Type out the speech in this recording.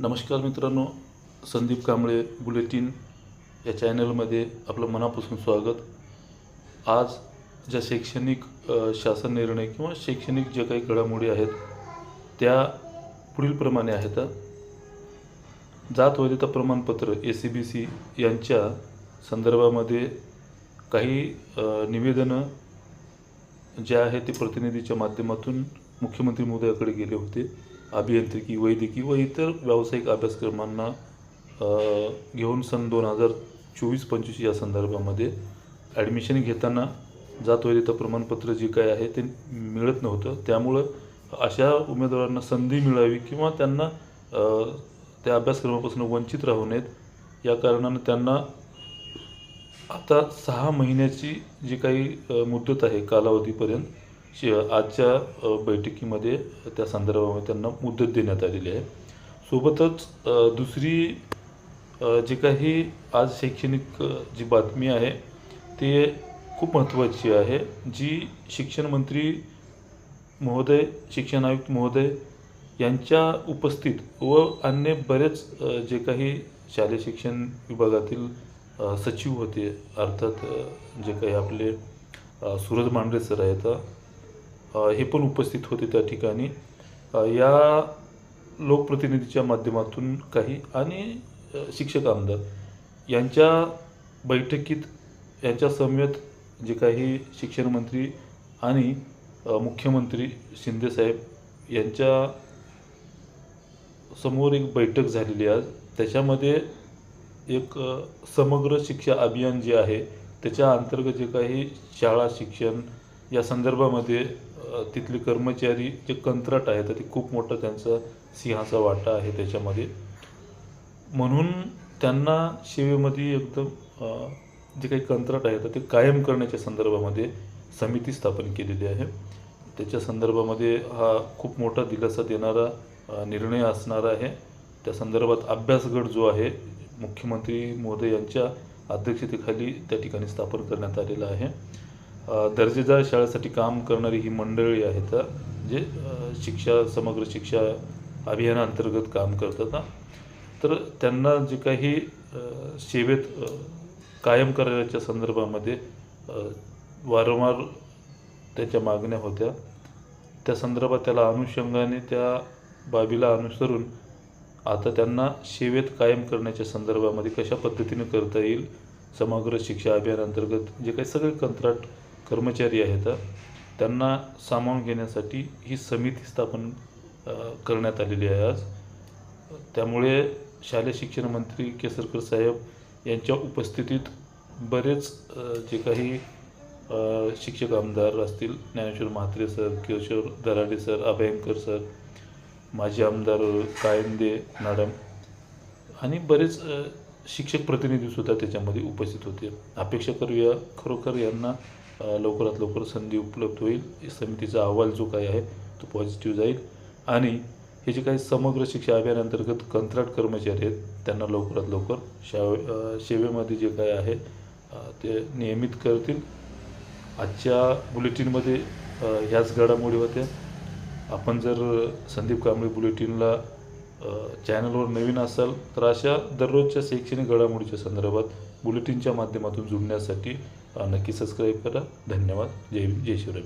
नमस्कार मित्रांनो संदीप कांबळे बुलेटिन या चॅनलमध्ये आपलं मनापासून स्वागत. आज ज्या शैक्षणिक शासन निर्णय किंवा शैक्षणिक ज्या काही घडामोडी आहेत त्या पुढीलप्रमाणे आहेत. जात वैधता प्रमाणपत्र ए सी बी सी यांच्या संदर्भामध्ये काही निवेदनं जे आहे ते प्रतिनिधीच्या माध्यमातून मुख्यमंत्री महोदयाकडे गेले होते. अभियांत्रिकी वैद्यकीय व इतर व्यावसायिक अभ्यासक्रमांना घेऊन सन दोन हजार चोवीस पंचवीस या संदर्भामध्ये ॲडमिशन घेताना जात वैधता प्रमाणपत्र जे काय आहे ते मिळत नव्हतं. त्यामुळं अशा उमेदवारांना संधी मिळावी किंवा त्यांना त्या अभ्यासक्रमापासून वंचित राहू नयेत. या कारणानं त्यांना आता सहा महिन्याची जी काही मुदत आहे कालावधीपर्यंत शि आजच्या बैठकीमध्ये त्या संदर्भामध्ये त्यांना मुदत देण्यात आलेली आहे. सोबतच दुसरी जे जी काही आज शैक्षणिक जी बातमी आहे ते खूप महत्त्वाची आहे. जी शिक्षण मंत्री महोदय शिक्षण आयुक्त महोदय यांच्या उपस्थित व अन्य बरेच जे काही शालेय शिक्षण विभागातील सचिव होते अर्थात जे काही आपले सूरज मांढरे सर आहेत हे पण उपस्थित होते त्या ठिकाणी. या लोकप्रतिनिधीच्या माध्यमातून काही आणि शिक्षक आमदार यांच्या बैठकीत यांच्या समवेत जे काही शिक्षणमंत्री आणि मुख्यमंत्री शिंदेसाहेब यांच्या समोर एक बैठक झालेली आज त्याच्यामध्ये एक समग्र शिक्षा अभियान जे आहे त्याच्या अंतर्गत जे काही शाळा शिक्षण या संदर्भामध्ये तिथले कर्मचारी जे कंत्राट आहेत ते खूप मोठा त्यांचा सिंहाचा वाटा आहे त्याच्यामध्ये. म्हणून त्यांना सेवेमध्ये एकदम जे काही कंत्राट आहे तर ते कायम करण्याच्या संदर्भामध्ये समिती स्थापन केलेली आहे. त्याच्या संदर्भामध्ये हा खूप मोठा दिलासा देणारा निर्णय असणार आहे. त्या संदर्भात अभ्यासगड जो आहे मुख्यमंत्री महोदय यांच्या अध्यक्षतेखाली त्या ठिकाणी स्थापन करण्यात आलेला आहे. दर्जेदार शाळेसाठी काम करणारी ही मंडळी आहेत जे शिक्षा समग्र शिक्षा अभियानाअंतर्गत काम करतात तर त्यांना जे काही सेवेत कायम करायच्या संदर्भामध्ये वारंवार त्याच्या मागण्या होत्या. त्या संदर्भात त्याला अनुषंगाने त्या बाबीला अनुसरून आता त्यांना सेवेत कायम करण्याच्या संदर्भामध्ये कशा पद्धतीने करता येईल समग्र शिक्षा अभियानांतर्गत जे काही सगळे कंत्राट कर्मचारी आहेत त्यांना सामावून घेण्यासाठी ही समिती स्थापन करण्यात आलेली आहे आज. त्यामुळे शालेय शिक्षण मंत्री केसरकर साहेब यांच्या उपस्थितीत बरेच जे काही शिक्षक आमदार असतील Dnyaneshwar Mhatre sir Kishor Darade sir Abhyankar sir माजी आमदार कायंदे मॅडम आणि बरेच शिक्षक प्रतिनिधीसुद्धा त्याच्यामध्ये उपस्थित होते. अपेक्षा करूया खरोखर यांना लवकरात लवकर संधी उपलब्ध होईल. समितीचा अहवाल जो काही आहे तो पॉझिटिव्ह जाईल. आणि हे जे काही समग्र शिक्षा अभियानांतर्गत कंत्राट कर्मचारी आहेत त्यांना लवकरात लवकर शावे सेवेमध्ये जे काय आहे ते नियमित करतील. आजच्या बुलेटिनमध्ये ह्याच घडामोडी होत्या. आपण जर संदीप कांबळे बुलेटिनला चॅनलवर नवीन असाल तर अशा दररोजच्या शैक्षणिक घडामोडीच्या संदर्भात बुलेटिनच्या माध्यमातून जुळण्यासाठी नक्की सबस्क्राईब करा. धन्यवाद. जय जय शिवराय.